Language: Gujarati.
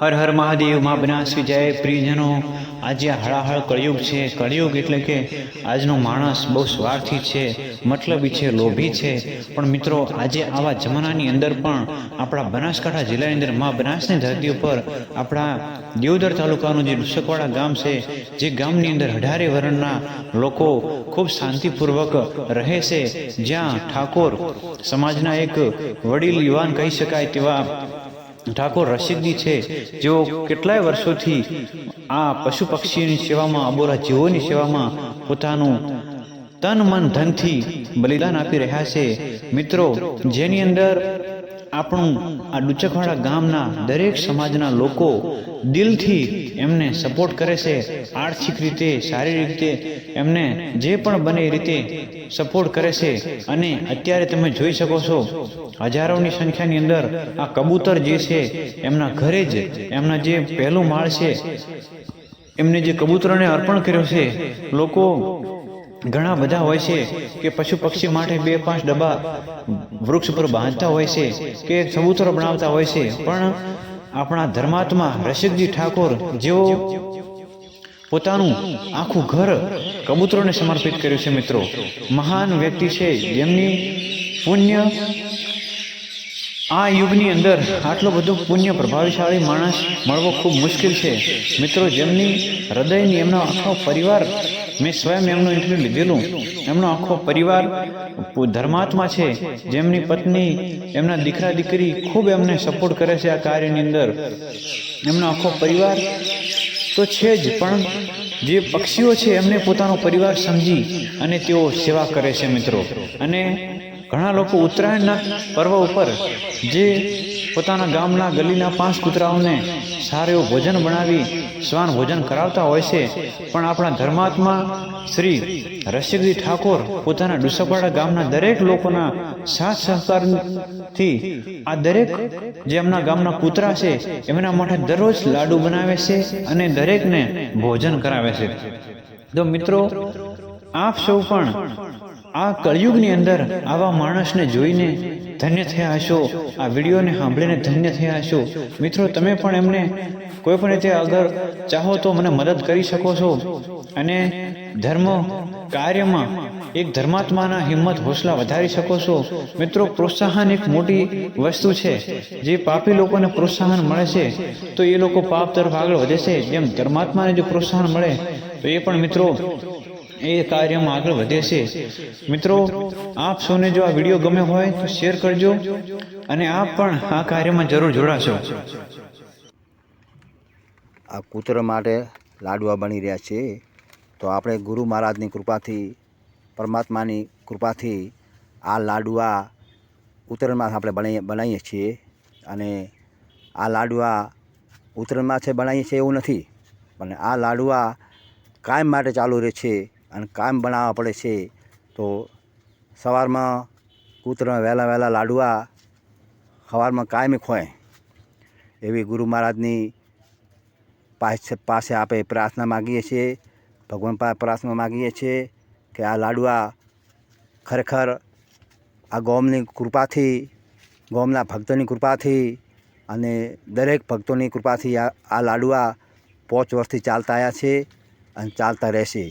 હર હર મહાદેવ, મા બનાસી જય, પ્રિયજનો, આજે હળાહળ કળિયુગ છે. કળિયુગ એટલે કે આજનો માણસ બહુ સ્વાર્થી છે, મતલબી છે, લોભી છે. પણ મિત્રો, આજે આવા જમાનાની અંદર પણ આપણા બનાસકાંઠા જિલ્લાની અંદર મા બનાસની ધરતી ઉપર આપણા દેવદર તાલુકાનું જે લુસકવાડા ગામ છે, જે ગામની અંદર અઢારે વર્ણના લોકો ખૂબ શાંતિપૂર્વક રહે છે. જ્યાં ઠાકોર સમાજના એક વડીલ યુવાન કહી શકાય તેવા ઠાકોર રશીદજી છે, જેઓ કેટલાય વર્ષોથી આ પશુ પક્ષીઓની સેવામાં, અબોરા જીવોની સેવામાં પોતાનું તન, મન, ધનથી બલિદાન આપી રહ્યા છે. મિત્રો, જેની અંદર આપણું આ ડુચકવાડા ગામના દરેક સમાજના લોકો દિલથી એમને સપોર્ટ કરે છે, આર્થિક રીતે, શારીરિક રીતે, એમને જે પણ બને રીતે સપોર્ટ કરે છે. અને અત્યારે તમે જોઈ શકો છો, હજારોની સંખ્યાની અંદર આ કબૂતર જે છે, એમના ઘરે જ, એમના જે પહેલું માળ છે, એમને જે કબૂતરોને અર્પણ કર્યો છે, લોકો ઘણા બધા હોય છે કે પશુ પક્ષી માટે બે પાંચ ડબ્બા વૃક્ષ પર બાંધતા હોય છે કે સબૂતરો બનાવતા હોય છે. પણ આપણા ધર્માત્મા રસિકજી ઠાકોર જેઓ પોતાનું આખું ઘર કબૂતરોને સમર્પિત કર્યું છે મિત્રો. મહાન વ્યક્તિ છે. જેમની પુણ્ય આ યુગની અંદર આટલો બધો પુણ્ય પ્રભાવશાળી માણસ મળવો ખૂબ મુશ્કેલ છે. મિત્રો, જેમની હૃદયની એમનો આખો પરિવાર મેં સ્વયં એમનું ઇન્ટરવ્યુ લીધેલું. એમનો આખો પરિવાર ધર્માત્મા છે. જેમની પત્ની, એમના દીકરા, દીકરી ખૂબ એમને સપોર્ટ કરે છે આ કાર્યની અંદર. એમનો આખો પરિવાર તો છે જ, પણ જે પક્ષીઓ છે એમને પોતાનો પરિવાર સમજી અને તેઓ સેવા કરે છે મિત્રો. અને ઘણા લોકો ઉત્તરાયણના પર્વ ઉપર જે પોતાના ગામના ગલીના પાંચ કૂતરાઓને સારું એવું ભોજન બનાવી, શ્વાન ભોજન કરાવતા હોય છે. પણ આપણા ધર્માત્મા શ્રી રસિકજી ઠાકોર પોતાના ડુસપાડા ગામના દરેક લોકોના સાથ સહકારથી આ દરેક જે એમના ગામના કૂતરા છે, એમના માટે દરરોજ લાડુ બનાવે છે અને દરેકને ભોજન કરાવે છે. તો મિત્રો, આપ સૌ પણ આ કળિયુગની અંદર આવા માણસને જોઈને ધન્ય થયા હશો, આ વિડીયોને સાંભળીને ધન્ય થયા હશો. મિત્રો, તમે પણ એમને કોઈ પણ રીતે અગર ચાહો તો મને મદદ કરી શકો છો. અને ધર્મ કાર્યમાં એક ધર્માત્માના હિંમત, હોસલા વધારી શકો છો. મિત્રો, પ્રોત્સાહન એક મોટી વસ્તુ છે. જે પાપી લોકોને પ્રોત્સાહન મળે છે, તો એ લોકો પાપ તરફ આગળ વધે છે. જેમ ધર્માત્માને જો પ્રોત્સાહન મળે, તો એ પણ મિત્રો એ કાર્યમાં આગળ વધે છે. મિત્રો, આપ સૌને જો આ વીડિયો ગમે હોય તો શેર કરજો અને આપ પણ આ કાર્યમાં જરૂર જોડાશો. આ કૂતરો માટે લાડવા બની રહ્યા છે. તો આપણે ગુરુ મહારાજની કૃપાથી, પરમાત્માની કૃપાથી આ લાડવા ઉત્તરમાં આપણે બનાવી બનાવીએ છીએ. અને આ લાડવા ઉત્તરમાં છે બનાવીએ છીએ એવું નથી. પણ આ લાડવા કાયમ માટે ચાલુ રહે છે. અને કાયમ બનાવવા પડે છે, તો સવારમાં કૂતરા વહેલા વહેલા લાડવા સવારમાં કાયમી ખોય. એવી ગુરુ મહારાજની પાસે પાસે આપણે પ્રાર્થના માગીએ છીએ, ભગવાન પાસે પ્રાર્થના માગીએ છીએ કે આ લાડવા ખરેખર આ ગોમની કૃપાથી, ગોમના ભક્તોની કૃપાથી અને દરેક ભક્તોની કૃપાથી આ લાડવા પાંચ વર્ષથી ચાલતા આવ્યા છે અને ચાલતા રહેશે.